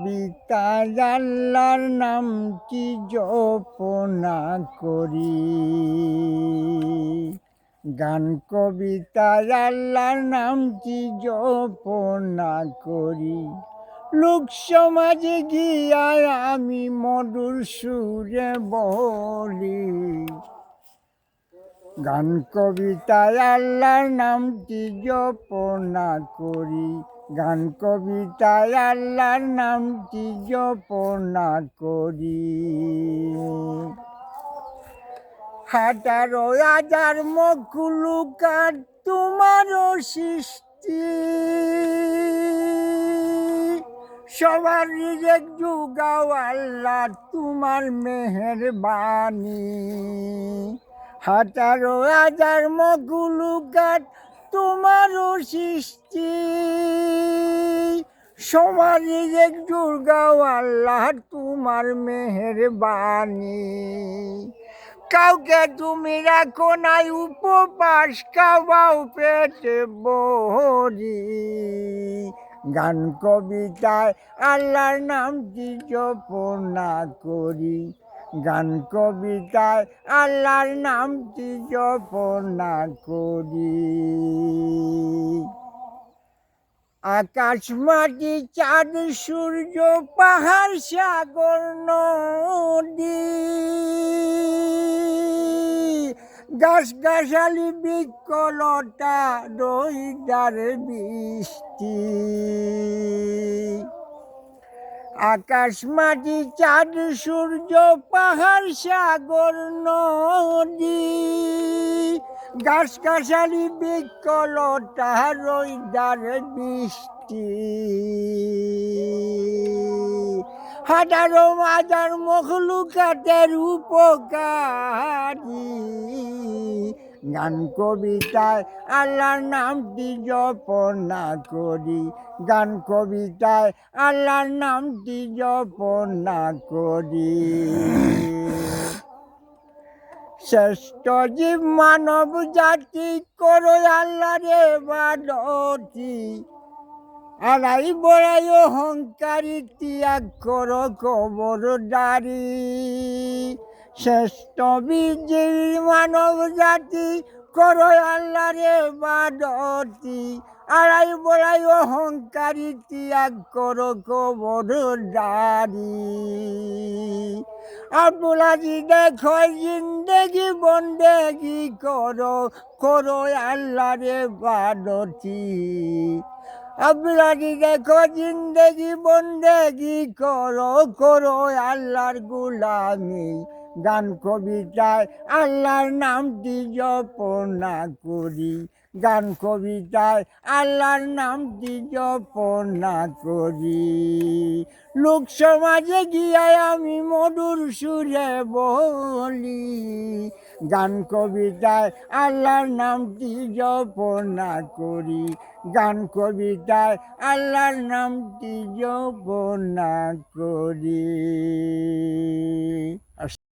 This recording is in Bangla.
কবিতা আল্লাহর নাম কি জপনা করি? গান কবিতা আল্লাহর নাম কি জপনা করি? লোক সমাজে গিয়া আমি মধুর সুরে বলি। গান কবিতায় আল্লাহর নামটি জপনা করি? গান কবিতায় আল্লাহর নামটি জপনা করি। হাজারো হাজার মকুলুকার তোমারও সৃষ্টি। সবার রিজেক যুগাও আল্লাহ তোমার মেহের বাণী হাজারো হাজার মগুলুকাত তোমারও সৃষ্টি। সবার এক দুর্গাও আল্লাহ তোমার মেহের বাণী কাউকে তুমি রাখো নাই উপবাস খাওয়াও পেটে বহরি। গান কবিতায় আল্লাহর নামটি জপনা করি। গান কবিতায় আল্লাহর নামটি জপনা করি। আকাশ, মাটি, চাঁদ, সূর্য, পাহাড়, সাগর, নদী। গাছ, গাছালি, বিকলতা দইদার বৃষ্টি। আকাশ মাটি চাঁদ, সূর্য, পাহাড়, সাগর, নদী। গাছ গাছালি বিকলতা রইদার বৃষ্টি। হাজারো মাজার মখলুকাতের উপকারী। গান কবিতায়, আল্লাহর নামটি জপনা করি গান কবিতায়, আল্লাহর নামটি জপনা করি শ্রেষ্ঠ জীব মানব জাতি করো আল্লাহ রে বাদতি আড়াই বড়াই অহংকারী ত্যাগ করো কবর দারি শ্রেষ্ঠ বিজয়ী মানব জাতি করো আল্লাহ রে বাদতি। আড়াই বলাই অহংকারী ত্যাগ করো কবর দারি আব্দুল দেখো জিন্দেগি বন্দেগি করো করো আল্লাহ রে বাদতি। আব্দুল আজি দেখো জিন্দেগি বন্দেগি করো করো আল্লাহর গুলামি। গান কবিতায়, আল্লাহর নামটি জপনা করি। গান কবিতায়, আল্লাহর নামটি জপনা করি। লোক সমাজে গিয়ে আমি মধুর সুরে বলি। গান কবিতায়, আল্লাহর নামটি জপনা করি। গান কবিতায়, আল্লাহর নামটি জপনা করি।